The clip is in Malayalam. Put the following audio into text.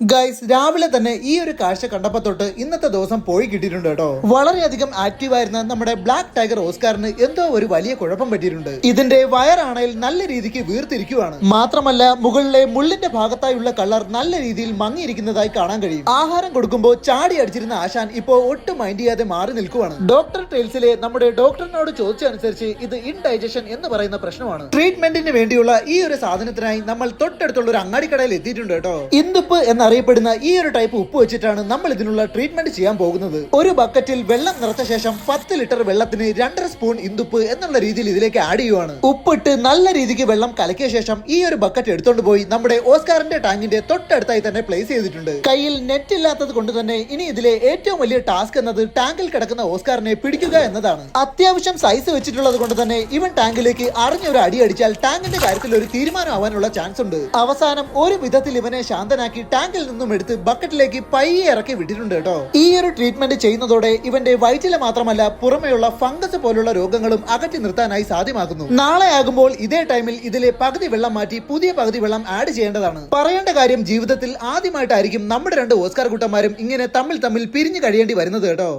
ഗൈസ് രാവിലെ തന്നെ ഈ ഒരു കാഴ്ച കണ്ടപ്പോ തൊട്ട് ഇന്നത്തെ ദിവസം പോയി കിട്ടിയിട്ടുണ്ട് കേട്ടോ. വളരെയധികം ആക്റ്റീവ് ആയിരുന്ന നമ്മുടെ ബ്ലാക്ക് ടൈഗർ ഓസ്കാറിന് എന്തോ ഒരു വലിയ കുഴപ്പം പറ്റിയിട്ടുണ്ട്. ഇതിന്റെ വയറാണേൽ നല്ല രീതിക്ക് വീർത്തിരിക്കുവാണ്. മാത്രമല്ല മുകളിലെ മുള്ളിന്റെ ഭാഗത്തായുള്ള കളർ നല്ല രീതിയിൽ മങ്ങിയിരിക്കുന്നതായി കാണാൻ കഴിയും. ആഹാരം കൊടുക്കുമ്പോൾ ചാടി അടിച്ചിരുന്ന ആശാൻ ഇപ്പോൾ ഒട്ടും മൈൻഡ് ചെയ്യാതെ മാറി നിൽക്കുവാണ്. ഡോക്ടർ ട്രെയിൽസിലെ നമ്മുടെ ഡോക്ടറിനോട് ചോദിച്ചനുസരിച്ച് ഇത് ഇൻഡൈജഷൻ എന്ന് പറയുന്ന പ്രശ്നമാണ്. ട്രീറ്റ്മെന്റിന് വേണ്ടിയുള്ള ഈ ഒരു സാധനത്തിനായി നമ്മൾ തൊട്ടടുത്തുള്ള ഒരു അങ്ങാടിക്കടയിൽ എത്തിയിട്ടുണ്ട് കേട്ടോ. ഇന്ദുപ്പ് എന്നറിയപ്പെടുന്ന ഈ ഒരു ടൈപ്പ് ഉപ്പ് വെച്ചിട്ടാണ് നമ്മൾ ഇതിനുള്ള ട്രീറ്റ്മെന്റ് ചെയ്യാൻ പോകുന്നത്. ഒരു ബക്കറ്റിൽ വെള്ളം നിറച്ച ശേഷം പത്ത് ലിറ്റർ വെള്ളത്തിന് രണ്ടര സ്പൂൺ ഇന്ദുപ്പ് എന്നുള്ള രീതിയിൽ ഇതിലേക്ക് ആഡ് ചെയ്യുവാണ്. ഉപ്പിട്ട് നല്ല രീതിക്ക് വെള്ളം കലക്കിയ ശേഷം ഈ ഒരു ബക്കറ്റ് എടുത്തോണ്ട് പോയി നമ്മുടെ ഓസ്കാറിന്റെ ടാങ്കിന്റെ തൊട്ടടുത്തായി തന്നെ പ്ലേസ് ചെയ്തിട്ടുണ്ട്. കയ്യിൽ നെറ്റ് ഇല്ലാത്തത് കൊണ്ട് തന്നെ ഇനി ഇതിലെ ഏറ്റവും വലിയ ടാസ്ക് എന്നത് ടാങ്കിൽ കിടക്കുന്ന ഓസ്കാറിനെ പിടിക്കുക എന്നതാണ്. അത്യാവശ്യം സൈസ് വെച്ചിട്ടുള്ളത് കൊണ്ട് തന്നെ ഇവൻ ടാങ്കിലേക്ക് അറിഞ്ഞൊരു അടി അടിച്ചാൽ ടാങ്കിന്റെ കാര്യത്തിൽ ഒരു തീരുമാനം ആവാനുള്ള ചാൻസ് ഉണ്ട്. അവസാനം ഒരു വിധത്തിൽ ഇവനെ ശാന്തനാക്കി ടാങ്കിൽ നിന്നും എടുത്ത് ബക്കറ്റിലേക്ക് പയ്യെ ഇറക്കി വിട്ടിട്ടുണ്ട് കേട്ടോ. ഈ ഒരു ട്രീറ്റ്മെന്റ് ചെയ്യുന്നതോടെ ഇവന്റെ വയറ്റിലെ മാത്രമല്ല പുറമെയുള്ള ഫംഗസ് പോലുള്ള രോഗങ്ങളും അകറ്റി നിർത്താനായി സാധ്യമാക്കുന്നു നാളെ ആകുമ്പോൾ ഇതേ ടൈമിൽ ഇതിലെ പകുതി വെള്ളം മാറ്റി പുതിയ പകുതി വെള്ളം ആഡ് ചെയ്യേണ്ടതാണ്. പറയേണ്ട കാര്യം ജീവിതത്തിൽ ആദ്യമായിട്ടായിരിക്കും നമ്മുടെ രണ്ട് ഓസ്കാർ കൂട്ടന്മാരും ഇങ്ങനെ തമ്മിൽ തമ്മിൽ പിരിഞ്ഞു കഴിയേണ്ടി വരുന്നത് കേട്ടോ.